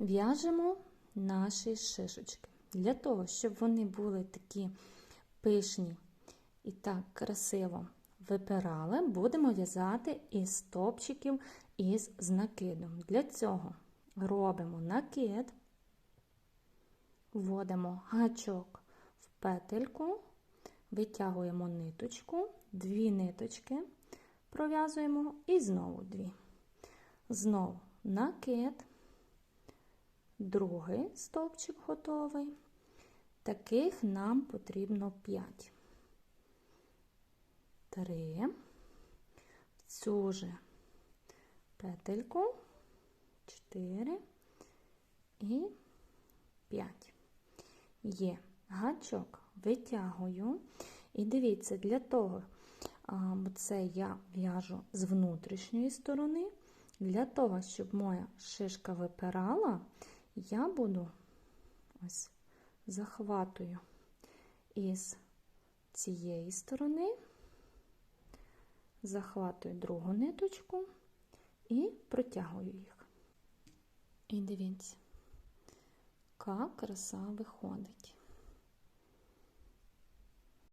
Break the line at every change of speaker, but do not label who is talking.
В'яжемо наші шишечки. Для того, щоб вони були такі пишні і так красиво випирали, будемо в'язати із стопчиків із з накидом. Для цього робимо накид, вводимо гачок в петельку, витягуємо ниточку, дві ниточки пров'язуємо і знову дві. Знову накид, другий стовпчик готовий. Таких нам потрібно 5. 3. В цю же петельку 4 і 5. Є гачок, витягую. І дивіться, для того, бо це я в'яжу з внутрішньої сторони. Для того, щоб моя шишка випирала, я буду ось захватую із цієї сторони, захватую другу ниточку і протягую їх. І дивіться, яка краса виходить.